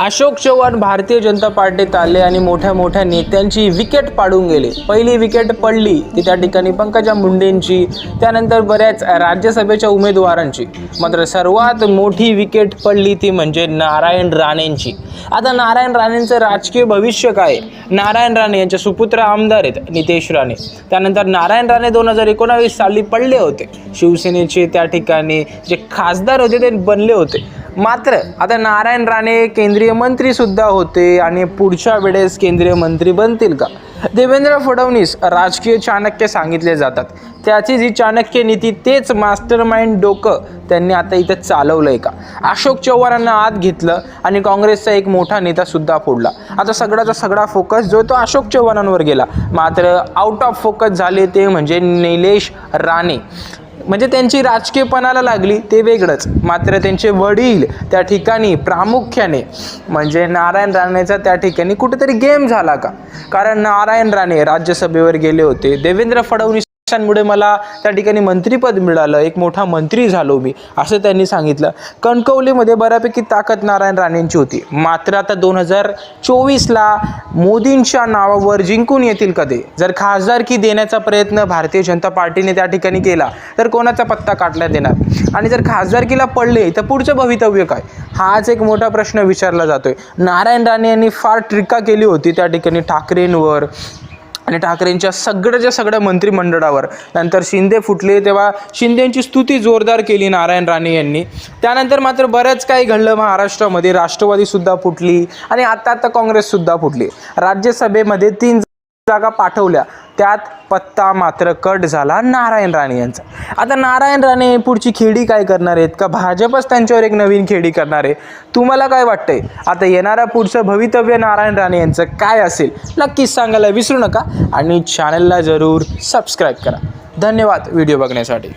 अशोक चव्हाण भारतीय जनता पार्टीत आले आणि मोठ्या मोठ्या नेत्यांची विकेट पाडून गेले. पहिली विकेट पडली ती त्या ठिकाणी पंकजा मुंडेंची त्यानंतर बऱ्याच राज्यसभेच्या उमेदवारांची. मात्र सर्वात मोठी विकेट पडली ती म्हणजे नारायण राणेंची. आता नारायण राणेंचं राजकीय भविष्य काय? नारायण राणे यांचे सुपुत्र आमदार आहेत नितेश राणे. त्यानंतर नारायण राणे दोन हजार एकोणावीस साली पडले होते. शिवसेनेचे त्या ठिकाणी जे खासदार होते ते बनले होते. मात्र आता नारायण राणे केंद्रीय मंत्री सुद्धा होते आणि पुढच्या वेळेस केंद्रीय मंत्री बनतील का? देवेंद्र फडणवीस राजकीय चाणक्य सांगितले जातात. त्याची जी चाणक्य नीती तेच मास्टर माइंड डोकं त्यांनी आता इथं चालवलं आहे का? अशोक चव्हाणांना आत घेतलं आणि काँग्रेसचा एक मोठा नेता सुद्धा फोडला. आता सगळ्याचा सगळा फोकस जो तो अशोक चव्हाणांवर गेला. मात्र आउट ऑफ फोकस झाले ते म्हणजे निलेश राणे. म्हणजे त्यांची राजकीयपणाला लागली ते वेगळंच. मात्र त्यांचे वडील त्या ठिकाणी प्रामुख्याने म्हणजे नारायण राणेचा त्या ठिकाणी कुठेतरी गेम झाला का? कारण नारायण राणे राज्यसभेवर गेले होते. देवेंद्र फडणवीस मुळे मला त्या ठिकाणी मंत्रीपद मिळालं. एक मोठा मंत्री झालो मी असं त्यांनी सांगितलं. कणकवलीमध्ये बऱ्यापैकी ताकद नारायण राणेंची होती. मात्र आता दोन हजार चोवीसला मोदींच्या नावावर जिंकून येतील कधी? जर खासदारकी देण्याचा प्रयत्न भारतीय जनता पार्टीने त्या ठिकाणी केला तर कोणाचा पत्ता काढण्यात येणार आणि जर खासदारकीला पडले तर पुढचं भवितव्य काय? हाच एक मोठा प्रश्न विचारला जातोय. नारायण राणे यांनी फार टीका केली होती त्या ठिकाणी ठाकरेंवर. आणि ठाकरेंच्या सगळ्याच्या सगळ्या मंत्रिमंडळावर. नंतर शिंदे फुटले तेव्हा शिंदेची स्तुती जोरदार केली नारायण राणे यांनी. त्यानंतर मात्र बरंच काही घडलं महाराष्ट्रामध्ये. राष्ट्रवादीसुद्धा फुटली आणि आता आता काँग्रेससुद्धा फुटली. राज्यसभेमध्ये तीन जागा पाठवल्या. त्यात पत्ता मात्र कट झाला नारायण राणे यांचा. आता नारायण राणे पुढची खेडी काय करणार आहेत? का भाजपच त्यांच्यावर एक नवीन खेडी करणार आहे? तुम्हाला काय वाटतंय? आता येणारा पुढचं भवितव्य नारायण राणे यांचं काय असेल? नक्कीच सांगायला विसरू नका आणि चॅनलला जरूर सबस्क्राईब करा. धन्यवाद. व्हिडिओ बघण्यासाठी.